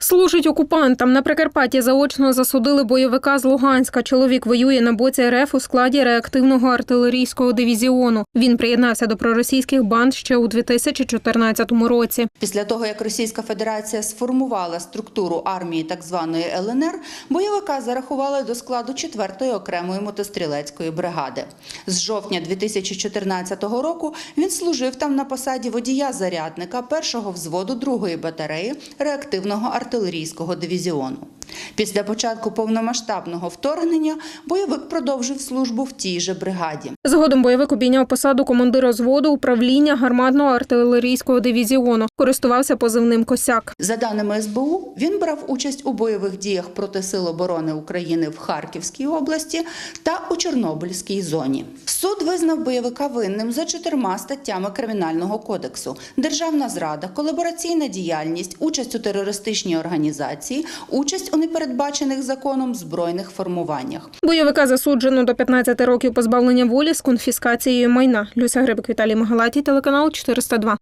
Служить окупантам. На Прикарпатті заочно засудили бойовика з Луганська. Чоловік воює на боці РФ у складі реактивного артилерійського дивізіону. Він приєднався до проросійських банд ще у 2014 році. Після того, як Російська Федерація сформувала структуру армії так званої ЛНР, бойовика зарахували до складу 4-ї окремої мотострілецької бригади. З жовтня 2014 року він служив там на посаді водія-зарядника першого взводу 2-ї батареї реактивного артилерійського дивізіону. Після початку повномасштабного вторгнення бойовик продовжив службу в тій же бригаді. Згодом бойовик обійняв посаду командира зводу управління гарматного артилерійського дивізіону. Користувався позивним Косяк. За даними СБУ, він брав участь у бойових діях проти Сил оборони України в Харківській області та у Чорнобильській зоні. Суд визнав бойовика винним за чотирма статтями Кримінального кодексу: державна зрада, колабораційна діяльність, участь у терористичній організації, участь у непередбачених законом збройних формуваннях. Бойовика засуджено до 15 років позбавлення волі з конфіскацією майна. Люся Грибик, Віталій Магалатій, телеканал 402.